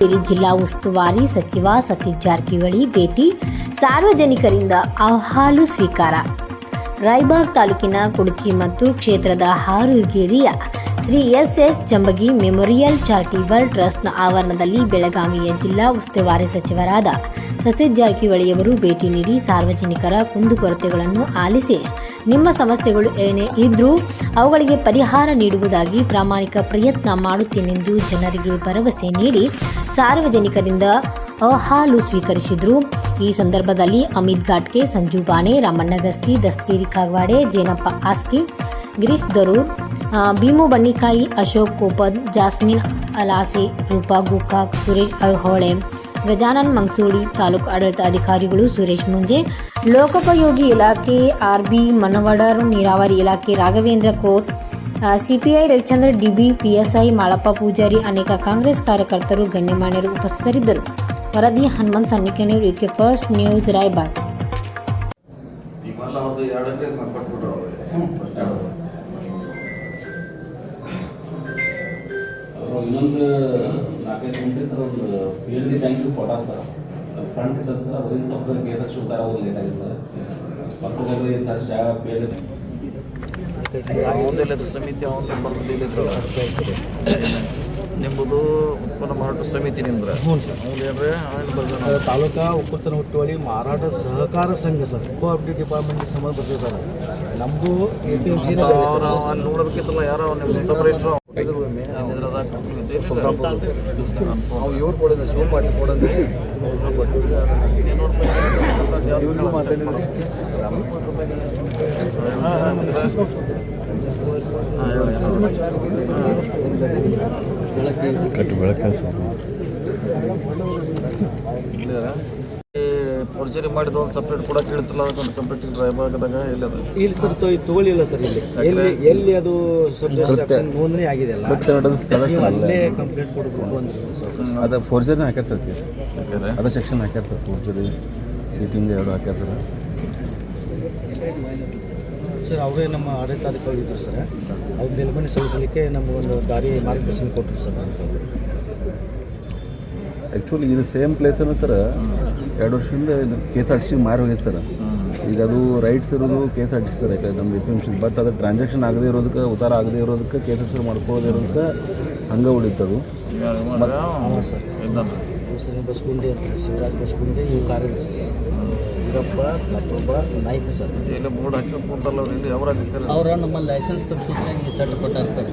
ಇಲ್ಲಿ ಜಿಲ್ಲಾ ಉಸ್ತುವಾರಿ ಸಚಿವ ಸತೀಶ್ ಜಾರಕಿಹೊಳಿ ಭೇಟಿ. ಸಾರ್ವಜನಿಕರಿಂದ ಅಹವಾಲು ಸ್ವೀಕಾರ. ರಾಯಬಾಗ್ ತಾಲೂಕಿನ ಕುಡಚಿ ಮತ್ತು ಕ್ಷೇತ್ರದ ಹಾರುಗಿರಿಯ Shri S S Jambagi memorial charitable ಟ್ರಸ್ಟ್ನ ಆವರಣದಲ್ಲಿ ಬೆಳಗಾವಿಯ ಜಿಲ್ಲಾ ಉಸ್ತುವಾರಿ ಸಚಿವರಾದ ಸತೀಶ್ ಜಾರಕಿಹೊಳಿಯವರು ಭೇಟಿ ನೀಡಿ ಸಾರ್ವಜನಿಕರ ಕುಂದುಕೊರತೆಗಳನ್ನು ಆಲಿಸಿ, ನಿಮ್ಮ ಸಮಸ್ಯೆಗಳು ಏನೇ ಇದ್ರೂ ಅವುಗಳಿಗೆ ಪರಿಹಾರ ನೀಡುವುದಾಗಿ ಪ್ರಾಮಾಣಿಕ ಪ್ರಯತ್ನ ಮಾಡುತ್ತೇನೆಂದು ಜನರಿಗೆ ಭರವಸೆ ನೀಡಿ ಸಾರ್ವಜನಿಕರಿಂದ ಅಹಾಲು ಸ್ವೀಕರಿಸಿದರು. ಈ ಸಂದರ್ಭದಲ್ಲಿ ಅಮಿತ್ ಘಾಟ್ಗೆ ಸಂಜು ಬಾಣೆ, ರಾಮಣ್ಣಗಸ್ತಿ ದಸ್ತಗಿರಿ ಕಾಗವಾಡೆ, ಜೇನಪ್ಪ ಆಸ್ಕಿ ಗಿರೀಶ್ ದರೂರ್ ಭೀಮು ಬನ್ನಿಕಾಯಿ ಅಶೋಕ್ ಕೋಪದ್ ಜಾಸ್ಮಿನ್ ಅಲಾಸೆ ರೂಪಾ ಗುಕಾಕ್ ಸುರೇಶ್ ಐಹೊಳೆ ಗಜಾನನ್ ಮಂಗ್ಸೂಡಿ ತಾಲೂಕು ಆಡಳಿತ ಅಧಿಕಾರಿಗಳು ಸುರೇಶ್ ಮುಂಜೆ. ಲೋಕೋಪಯೋಗಿ ಇಲಾಖೆ ಆರ್ಬಿ ಮನವಡರ್ ನೀರಾವರಿ ಇಲಾಖೆ Raghavendra Kot CPI Ravichandra DB PSI Malappa Pujari ಅನೇಕ ಕಾಂಗ್ರೆಸ್ ಕಾರ್ಯಕರ್ತರು ಗಣ್ಯಮಾನ್ಯರು ಉಪಸ್ಥಿತರಿದ್ದರು. ವರದಿ Hanumant Sannikenuru UK first news Raybag ಇನ್ನೊಂದು ನಾಲ್ಕೈದು ಗಂಟೆ ಸರ್ ಒಂದು ಪಿ ಎಲ್ ಡಿ ಬ್ಯಾಂಕ್ ಕೊಟ್ಟಾರ ಸರ್. ಫ್ರಂಟ್ ಇರ್ತದೆ ಸರ್ ಅದರಿಂದ ಸ್ವಲ್ಪ ಕೇಸ್ ಒಂದು ಲೇಟ್ ಆಗಿದೆ ಸರ್. ಪಕ್ಕದಲ್ಲಿ ಸರ್ ಶಾ ಪಿ ಎಲ್ ಅವನಿಲ್ಲದ ಸಮಿತಿ ಅವನ ಬರ್ದಿಲ್ಲಿದ್ರು ನಿಮ್ಮದು ಉತ್ಪನ್ನ ಮಾರಾಟ ಸಮಿತಿ ನಿಮ್ದ್ರ? ಹ್ಞೂ ಸರ್. ಅವ್ನೇನ್ರೆ ಅವ್ನು ಬರ್ದ ತಾಲೂಕಾ ಒಕ್ಕೂಟನ ಹುಟ್ಟುವಳಿ ಮಾರಾಟ ಸಹಕಾರ ಸಂಘ ಸರ್. ಕೋಆಪರೇಟಿವ್ ಡಿಪಾರ್ಟ್ಮೆಂಟ್ ಸಂಬಂಧ ಬರ್ತದೆ ಸರ್. ನಮಗೂ ಎ ಪಿ ಎಂ ಸಿ ಅವ್ರ ಅಲ್ಲಿ ನೋಡ್ಬೇಕಿತ್ತಲ್ಲ ಯಾರೋ ನಿಮ್ಮ ಸಪರೇಟ್ರು ಅವು ಇವ್ರು ಕೊಡೋದು ಶಿವ ಮಾಡಿ ಕೊಡೋದು ಕಟ್ಟು ಮಾತಾಡಿದ್ರೆ ಫೋರ್ಜರಿ ಮಾಡಿದ ಒಂದು ಸಪ್ರೇಟ್ ಕೂಡ ಕೇಳ್ತಿಲ್ಲ ಅದಕ್ಕೊಂದು ಕಂಪ್ಯೂಟರ್ ಡ್ರೈವ್ ಇಲ್ಲ ಅದು? ಇಲ್ಲಿ ಸರ್ ತಗೊಳ್ಳಿಲ್ಲ ಸರ್ ಇಲ್ಲಿ. ಎಲ್ಲಿ ಎಲ್ಲಿ ಅದು ಸಬ್ಜೆಕ್ಟ್ ನೋಂದಣಿ ಆಗಿದೆ ಅಲ್ಲ? ನೀವು ಅಲ್ಲೇ ಕಂಪ್ಲೇಂಟ್ ಕೊಡ್ಬೇಕು ಅಂತ ಅದು ಫೋರ್ಜರಿ ಹಾಕಿರ್ತೈತಿ ಅದು ಸೆಕ್ಷನ್ ಹಾಕಿರ್ತದೆ ಫೋರ್ಜರಿ ಚೀಟಿಂಗ್ ಎರಡು ಹಾಕಿರ್ತದೆ ಸರ್ ಸರ್ ಅವರೇ ನಮ್ಮ ಆಡಳಿತಾಧಿಕಾರಿ ಇದ್ರು ಸರ್. ಅವ್ರ ಮೇಲ್ಮನೆ ಸಲ್ಲಿಸಲಿಕ್ಕೆ ನಮಗೊಂದು ದಾರಿ ಮಾರ್ಗದರ್ಶನ ಕೊಟ್ಟರು ಸರ್. ಆ್ಯಕ್ಚುಲಿ ಇದು ಸೇಮ್ ಪ್ಲೇಸನ್ನು ಸರ್. ಎರಡು ವರ್ಷದಿಂದ ಇದು K S R T C ಮಾರಿ ಹೋಗಿದೆ ಸರ್. ಈಗ ಅದು ರೈಟ್ಸ್ ಇರೋದು K S R T C sir ಯಾಕಂದ್ರೆ ನಮ್ಮ ಬಟ್ ಅದು ಟ್ರಾನ್ಸಾಕ್ಷನ್ ಆಗದೇ ಇರೋದಕ್ಕೆ ಉತ್ತಾರ ಆಗದೇ ಇರೋದಕ್ಕೆ K S R T C ಮಾಡ್ಕೊಳ್ಳೋದೇ ಇರೋದಕ್ಕೆ ಹಂಗೆ ಉಳಿತದು ಬಸ್ಗುಂಡೆ ಅಂತ ಶಿವರಾಜ್ ಬಸ್ಗುಂಡೆ ಇವು ಕಾರ್ಯದರ್ಶಿ ಸರ್. ವೀರಪ್ಪ ಮತ್ತೊಬ್ಬ ನಾಯ್ಕ ಸರ್. ಅವ್ರು ನಮ್ಮ ಲೈಸೆನ್ಸ್ ತಪ್ಪಿಸಿದ್ರೆ ಈ ಸೆಟ್ ಕೊಟ್ಟಾರೆ ಸರ್.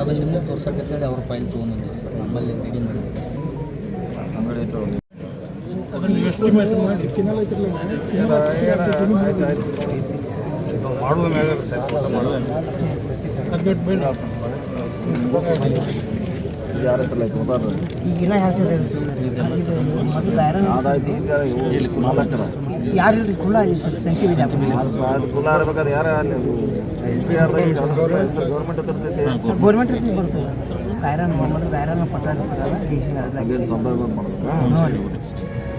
ಅದು ನಿಮಗೆ ತೋರ್ಸಕ್ಕಂತೇಳಿ ಅವ್ರ ಫೈಲ್ ತೊಗೊಂಡು ಸರ್. ನಮ್ಮಲ್ಲಿ ರೆಡಿ ಮಾಡಿದ್ರು. ಆಯ್ತು? ಉದಾಹರಣೆ ಈಗಿನ ಅದಾಯ್ತು ಈಗ ಯಾರು? ಕುಲ ಕುಲ ಇರ್ಬೇಕಾದ್ರೆ ಯಾರ ಅಲ್ಲಿ ಎಲ್ ಪಿ ಆರ್ ಗೌರ್ಮೆಂಟ್ ತರ್ತೈತಿ ಗೌರ್ಮೆಂಟ್. ಬರ್ತದೆ. ಕಾಯ್ರಾನ ಮಾಡಿದ್ರೆ ಕಾಯ್ರಾನ ಪಟ್ಟ ಇರ್ತದಲ್ಲ ಡಿ